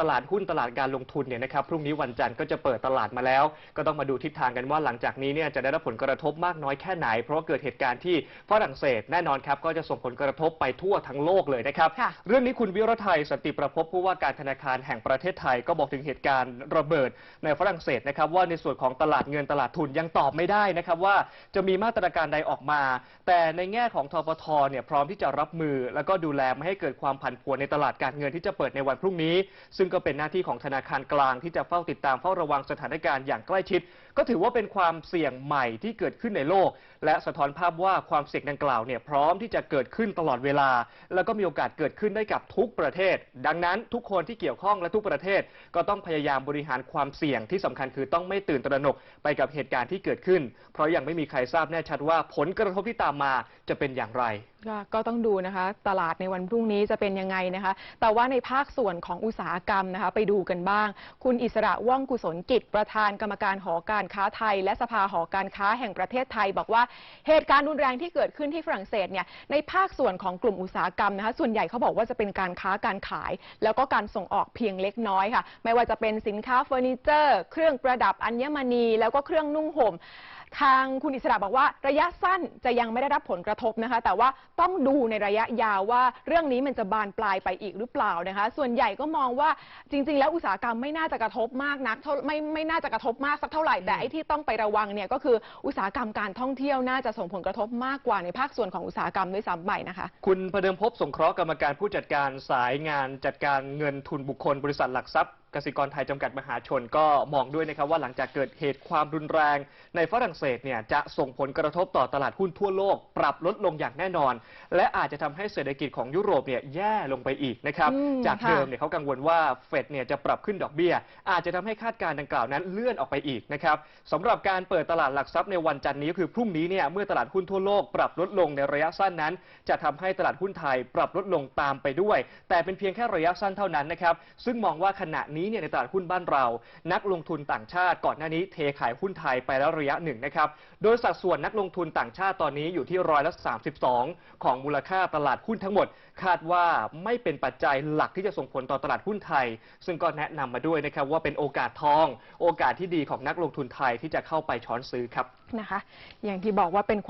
ตลาดหุ้นตลาดการลงทุนเนี่ยนะครับพรุ่งนี้วันจันทร์ก็จะเปิดตลาดมาแล้ว ก็ต้องมาดูทิศทางกันว่าหลังจากนี้เนี่ยจะได้รับผลกระทบมากน้อยแค่ไหน เพราะว่าเกิดเหตุการณ์ที่ฝรั่งเศสแน่นอนครับก็จะส่งผลกระทบไปทั่วทั้งโลกเลยนะครับค่ะเรื่องนี้คุณวิรไทยสันติประพบผู้ว่าการธนาคารแห่งประเทศไทยก็บอกถึงเหตุการณ์ระเบิดในฝรั่งเศสนะครับว่าในส่วนของตลาดเงินตลาดทุนยังตอบไม่ได้นะครับว่าจะมีมาตรการใดออกมา แต่ในแง่ของทปทเนี่ยพร้อมที่จะรับมือ แล้วก็ดูแลไม่ให้เกิดความผันผวนในตลาดการเงินที่จะเปิดในวันพรุ่งนี้ซึ่งก็เป็นหน้าที่ของธนาคารกลางที่จะเฝ้าติดตามเฝ้าระวังสถานการณ์อย่างใกล้ชิด ก็ถือว่าเป็นความเสี่ยงใหม่ที่เกิดขึ้นในโลก และสะท้อนภาพว่าความเสี่ยงดังกล่าวเนี่ยพร้อมที่จะเกิดขึ้นตลอดเวลา แล้วก็มีโอกาสเกิดขึ้นได้กับทุกประเทศ ดังนั้นทุกคนที่เกี่ยวข้องและทุกประเทศ ก็ต้องพยายามบริหารความเสี่ยงที่สำคัญคือต้องไม่ตื่นตระหนกไปกับเหตุการณ์ที่เกิดขึ้น เพราะยังไม่มีใครทราบแน่ชัดว่าผลกระทบที่ตามมาจะเป็นอย่างไร ก็ต้องดูนะคะ ตลาดในวันพรุ่งนี้จะเป็นยังไงนะคะ แต่ว่าในภาคส่วนของอุตสาหกรรมนะคะ ไปดูกันบ้าง คุณอิสระว่องกุศลกิจ ประธานกรรมการหอการค้าไทย และสภาหอการค้าแห่งประเทศไทย บอกว่าเหตุการณ์รุนแรงที่เกิดขึ้นที่ฝรั่งเศสเนี่ยในภาคส่วนของกลุ่มอุตสาหกรรมนะคะ ส่วนใหญ่เขาบอกว่าจะเป็นการค้าการขาย แล้วก็การส่งออกเพียงเล็กน้อยค่ะ ไม่ว่าจะเป็นสินค้าเฟอร์นิเจอร์ เครื่องประดับอัญมณีแล้วก็เครื่องนุ่งห่ม ทางคุณอิสระบอกว่าระยะสั้นจะยังไม่ได้รับผลกระทบนะคะ แต่ว่าต้องดูในระยะยาวว่าเรื่องนี้มันจะบานปลายไปอีกหรือเปล่านะคะ ส่วนใหญ่ก็มองว่าจริง ๆ แล้วอุตสาหกรรมไม่น่าจะกระทบมากนักเท่าไม่ไม่น่าจะกระทบมากสักเท่าไหร่แต่ไอ้ที่ต้องไประวังเนี่ยก็คืออุตสาหกรรมการท่องเที่ยวน่าจะส่งผลกระทบมากกว่าในภาคส่วนของอุตสาหกรรมด้วยซ้ำไปนะคะ คุณพเดิมพบสงเคราะห์กรรมการผู้จัดการสายงานจัดการเงินทุนบุคคลบริษัทหลักทรัพย์ กสิกรไทยจำกัดมหาชนก็มองด้วยนะครับว่าหลังจากเกิดเหตุความรุนแรงในฝรั่งเศสเนี่ยจะส่งผลกระทบต่อตลาดหุ้นทั่วโลก ปรับลดลงอย่างแน่นอน และอาจจะทำให้เศรษฐกิจของยุโรปเนี่ยแย่ลงไปอีกนะครับอืมจากค่ะเดิมเนี่ยเขากังวลว่าเฟดเนี่ยจะปรับขึ้นดอกเบี้ย อาจจะทำให้คาดการณ์ดังกล่าวนั้นเลื่อนออกไปอีกนะครับสำหรับการเปิดตลาดหลักทรัพย์ในวันจันทร์นี้ก็คือพรุ่งนี้เนี่ยเมื่อตลาดหุ้นทั่วโลกปรับลดลงในระยะสั้นนั้น จะทำให้ตลาดหุ้นไทยปรับลดลงตามไปด้วย แต่เป็นเพียงแค่ระยะสั้นเท่านั้นนะครับซึ่งมองว่าขณะนี้เนี่ยในตลาดหุ้นบ้านเรา นักลงทุนต่างชาติก่อนหน้านี้เทขายหุ้นไทยไปแล้วระยะหนึ่งนะครับโดยสัดส่วนนักลงทุนต่างชาติตอนนี้อยู่ที่ร้อยละ32 ของมูลค่าตลาดหุ้นทั้งหมด คาดว่าไม่เป็นปัจจัยหลักที่จะส่งผลต่อตลาดหุ้นไทย ซึ่งก็แนะนำมาด้วยนะครับว่าเป็นโอกาสทอง โอกาสที่ดีของนักลงทุนไทยที่จะเข้าไปช้อนซื้อครับนะคะ อย่างที่บอกว่าเป็น